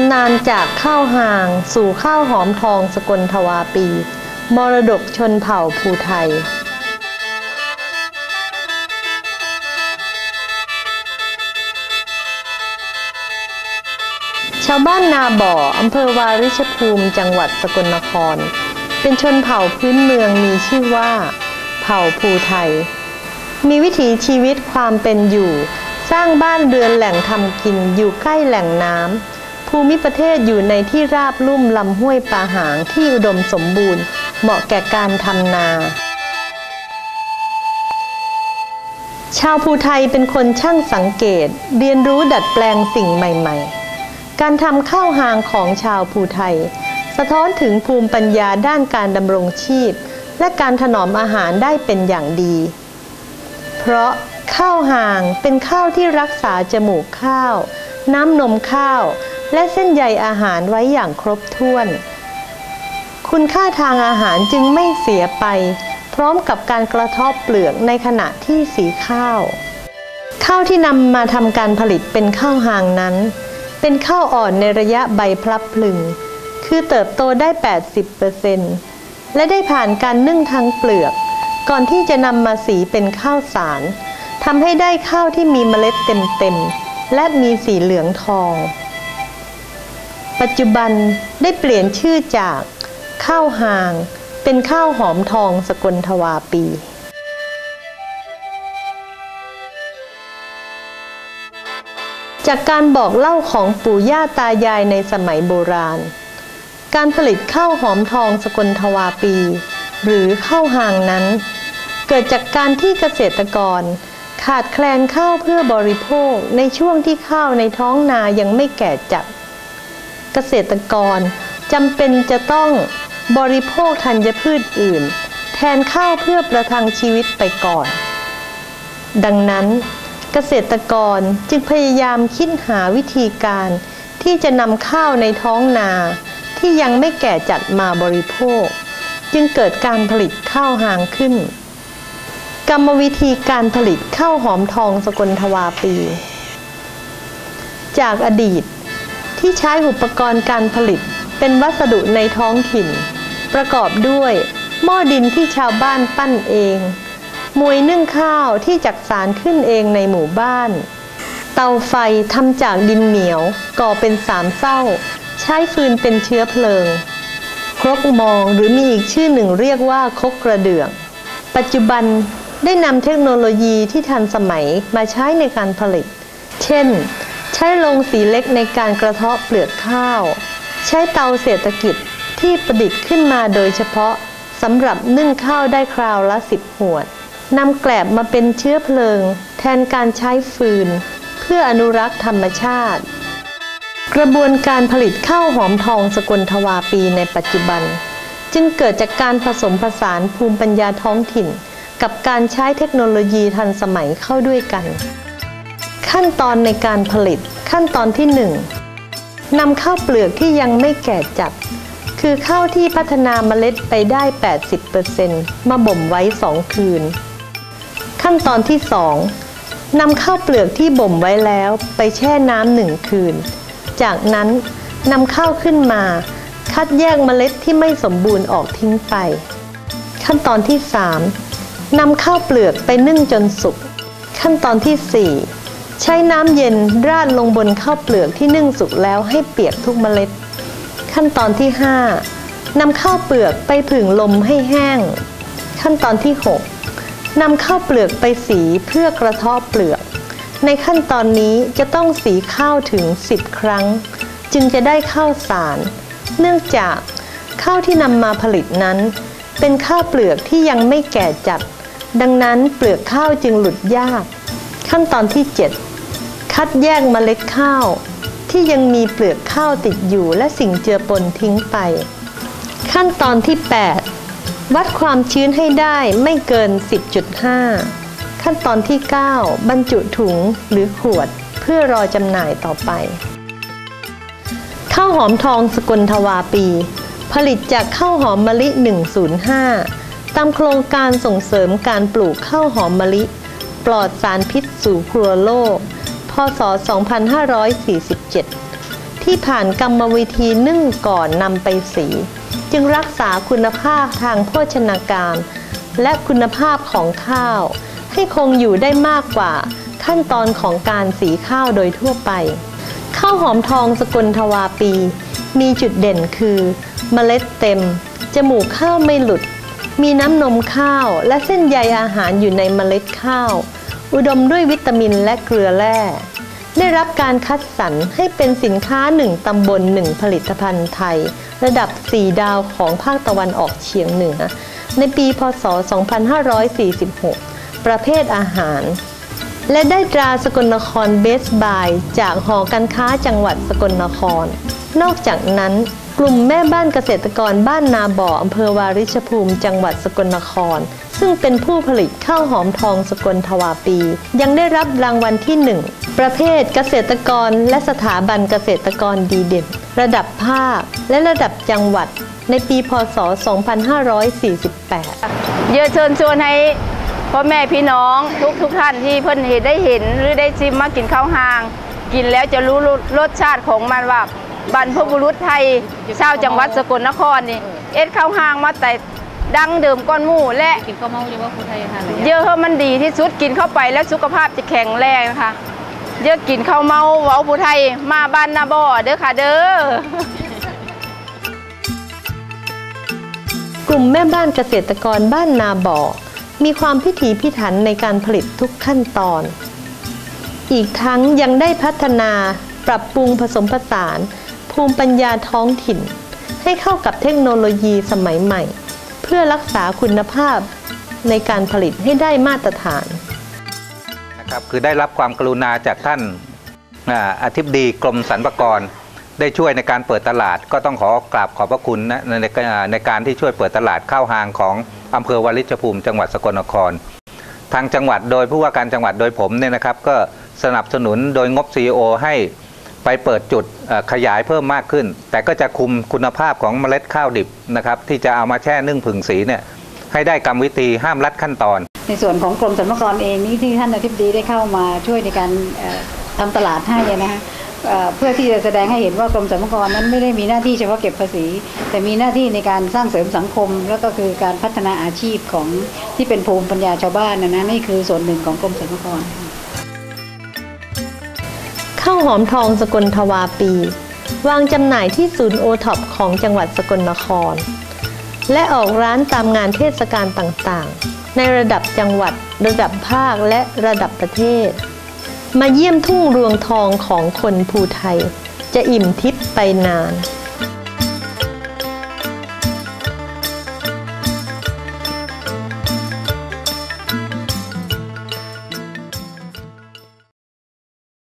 ำนานจากข้าวหาง สู่ข้าวหอมทองสกลทวาปี มรดกชนเผ่าภูไทย ชาวบ้านนาบ่ออำเภอวาริชภูมิจังหวัดสกลนคร เป็นชนเผ่าพื้นเมืองมีชื่อว่า เผ่าภูไทย มีวิถีชีวิตความเป็นอยู่สร้างบ้านเรือนแหล่งทำกินอยู่ใกล้แหล่งน้ำ ภูมิประเทศอยู่ในที่ราบลุ่มลำห้วยปาหางที่อุดมสมบูรณ์ เหมาะแก่การทำนา ชาวภูไทยเป็นคนช่างสังเกต เรียนรู้ดัดแปลงสิ่งใหม่ ๆ การทำข้าวหางของชาวภูไทย สะท้อนถึงภูมิปัญญาด้านการดำรงชีพ และการถนอมอาหารได้เป็นอย่างดี เพราะข้าวหางเป็นข้าวที่รักษาจมูกข้าว น้ำนมข้าว และเส้นใยอาหารไว้อย่างครบถ้วน คุณค่าทางอาหารจึงไม่เสียไป พร้อมกับการกระทบเปลือกในขณะที่สีข้าว ข้าวที่นำมาทำการผลิตเป็นข้าวหางนั้น เป็นข้าวอ่อนในระยะใบพลับพลึง คือเติบโตได้ 80%และได้ผ่านการนึ่งทั้งเปลือก ก่อนที่จะนำมาสีเป็นข้าวสารทำให้ได้ข้าวที่มีเมล็ดเต็มๆและมีสีเหลืองทอง ปัจจุบันได้เปลี่ยนชื่อจากข้าวหาง เป็นข้าวหอมทองสกลทวาปี จากการบอกเล่าของปู่ย่าตายายในสมัยโบราณ การผลิตข้าวหอมทองสกลทวาปี หรือข้าวหางนั้น เกิดจากการที่เกษตรกรขาดแคลนข้าวเพื่อบริโภคในช่วงที่ข้าวในท้องนายังไม่แก่จัด เกษตรกรจำเป็นจะต้องบริโภคธัญพืชอื่น แทนข้าวเพื่อประทังชีวิตไปก่อน ดังนั้น เกษตรกรจึงพยายามคิดหาวิธีการที่จะนำข้าวในท้องนาที่ยังไม่แก่จัดมาบริโภค จึงเกิดการผลิตข้าวหางขึ้น กรรมวิธีการผลิตข้าวหอมทองสกลทวาปี จากอดีต ที่ใช้อุปกรณ์การผลิตเป็นวัสดุในท้องถิ่น ประกอบด้วยหม้อดินที่ชาวบ้านปั้นเอง มวยนึ่งข้าวที่จักสารขึ้นเองในหมู่บ้าน เตาไฟทำจากดินเหนียว ก่อเป็นสามเศร้า ใช้ฟืนเป็นเชื้อเพลิง ครกมองหรือมีอีกชื่อหนึ่งเรียกว่าครกกระเดื่อง ปัจจุบันได้นำเทคโนโลยีที่ทันสมัยมาใช้ในการผลิต เช่น ใช้โรงสีเล็กในการกระเทาะเปลือกข้าว ใช้เตาเศรษฐกิจที่ประดิษฐ์ขึ้นมาโดยเฉพาะสำหรับนึ่งข้าวได้คราวละสิบหวดนำแกลบมาเป็นเชื้อเพลิง แทนการใช้ฟืน เพื่ออนุรักษ์ธรรมชาติ กระบวนการผลิตข้าวหอมทองสกลทวาปีในปัจจุบัน จึงเกิดจากการผสมผสานภูมิปัญญาท้องถิ่น กับการใช้เทคโนโลยีทันสมัยเข้าด้วยกัน ขั้นตอนในการผลิตขั้นตอนที่1นำข้าวเปลือกที่ยังไม่แก่จัด คือข้าวที่พัฒนาเมล็ดไปได้ 80%มาบ่มไว้ 2 คืน ขั้นตอนที่2นำข้าวเปลือกที่บ่มไว้แล้วไปแช่น้ำหนึ่งคืน จากนั้นนำข้าวขึ้นมา คัดแยกเมล็ดที่ไม่สมบูรณ์ออกทิ้งไป ขั้นตอนที่ 3นำข้าวเปลือกไปนึ่งจนสุก ขั้นตอนที่ 4 ใช้น้ำเย็นราดลงบนข้าวเปลือกที่นึ่งสุกแล้วให้เปียกทุกเมล็ด ขั้นตอนที่ 5นำข้าวเปลือกไปผึ่งลมให้แห้ง ขั้นตอนที่6นำข้าวเปลือกไปสีเพื่อกระเทาะเปลือก ในขั้นตอนนี้จะต้องสีข้าวถึง 10 ครั้ง จึงจะได้ข้าวสาร เนื่องจากข้าวที่นำมาผลิตนั้น เป็นข้าวเปลือกที่ยังไม่แก่จัด ดังนั้นเปลือกข้าวจึงหลุดยาก ขั้นตอนที่ 7 คัดแยกเมล็ดข้าว ที่ยังมีเปลือกข้าวติดอยู่และสิ่งเจือปนทิ้งไป ขั้นตอนที่ 8 วัดความชื้นให้ได้ไม่เกิน 10.5 ขั้นตอนที่ 9 บรรจุถุงหรือขวดเพื่อรอจำหน่ายต่อไป ข้าวหอมทองสกลทวาปี ผลิตจากข้าวหอมมะลิ 105 ตามโครงการส่งเสริมการปลูกข้าวหอมมะลิ ปลอดสารพิษสู่ครัวโลก พศ 2547 ที่ผ่านกรรมวิธีนึ่งก่อนนำไปสี จึงรักษาคุณภาพทางโภชนาการ และคุณภาพของข้าว ให้คงอยู่ได้มากกว่าขั้นตอนของการสีข้าวโดยทั่วไป ข้าวหอมทองสกุลทวาปี มีจุดเด่นคือ เมล็ดเต็ม จมูกข้าวไม่หลุด มีน้ำนมข้าวและเส้นใยอาหารอยู่ในเมล็ดข้าว อุดมด้วยวิตามินและเกลือแร่ ได้รับการคัดสรรให้เป็นสินค้าหนึ่งตำบลหนึ่งผลิตภัณฑ์ไทย ระดับ 4 ดาวของภาคตะวันออกเฉียงเหนือ ในปีพศ 2546 ประเภทอาหาร และได้ตราสกลนครเบสบาย จากหอการค้าจังหวัดสกลนคร นอกจากนั้น กลุ่มแม่บ้านเกษตรกรบ้านนาบ่ออำเภอวาริชภูมิ จังหวัดสกลนคร ซึ่งเป็นผู้ผลิตข้าวหอมทองสกลทวาปี ยังได้รับรางวัลที่ 1 ประเภทเกษตรกรและสถาบันเกษตรกรดีเด่น ระดับภาคและระดับจังหวัด ในปีพศ 2548 เยอะเชิญชวนให้พ่อแม่พี่น้องทุกทุกท่านที่เพิ่นเห็นได้เห็นหรือได้ชิมมากินข้าวหาง กินแล้วจะรู้รสชาติของมันว่า บรรพบุรุษไทยชาวจังหวัดสกลนครนี่เอ็ดข้าวหางมาแต่ดังเดิมก้อนหมู่และกินข้าวเมาเยอะว่าคนไทยทานอะไรเยอะให้มันดีที่สุดกินเข้าไปแล้วสุขภาพจะแข็งแรงนะคะเยอะกินข้าวเมาเว้าผู้ไทยมาบ้านนาบ่อเด้อค่ะเด้อกลุ่มแม่บ้านเกษตรกรบ้านนาบ่อมีความพิถีพิถันในการผลิตทุกขั้นตอน อีกทั้งยังได้พัฒนาปรับปรุงผสมผสาน ภูมิปัญญาท้องถิ่น ให้เข้ากับเทคโนโลยีสมัยใหม่ เพื่อรักษาคุณภาพในการผลิตให้ได้มาตรฐานนะครับคือได้รับความกรุณาจากท่านอธิบดีกรมสรรพากรได้ช่วยในการเปิดตลาด ก็ต้องขอกราบขอบพระคุณนะในในในการที่ช่วยเปิดตลาดข้าวหางของอำเภอวาริชภูมิ จังหวัดสกลนคร ทางจังหวัดโดยผู้ว่าการจังหวัดโดยผมเนี่ยนะครับ ก็สนับสนุนโดยงบ CEO ให้ ไปเปิดจุดขยายเพิ่มมากขึ้น แต่ก็จะคุมคุณภาพของเมล็ดข้าวดิบนะครับที่จะเอามาแช่นึ่งผึ่งสีเนี่ยให้ได้กรรมวิธีห้ามลัดขั้นตอน ในส่วนของกรมสรรพากรเองนี่ที่ท่านอธิบดีได้เข้ามาช่วยในการเอ่อทำตลาดให้นะคะเอ่อเพื่อที่จะแสดงให้เห็นว่ากรมสรรพากรนั้นไม่ได้มีหน้าที่เฉพาะเก็บภาษี แต่มีหน้าที่ในการสร้างเสริมสังคม แล้วก็คือการพัฒนาอาชีพของที่เป็นภูมิปัญญาชาวบ้านนะนะนี่คือส่วนหนึ่งของกรมสรรพากร ข้าวหอมทองสกลทวาปี วางจำหน่ายที่ศูนย์โอท็อปของจังหวัดสกลนคร และออกร้านตามงานเทศกาลต่างๆ ในระดับจังหวัด ระดับภาคและระดับประเทศ มาเยี่ยมทุ่งรวงทองของคนภูไทย จะอิ่มทิพย์ไปนาน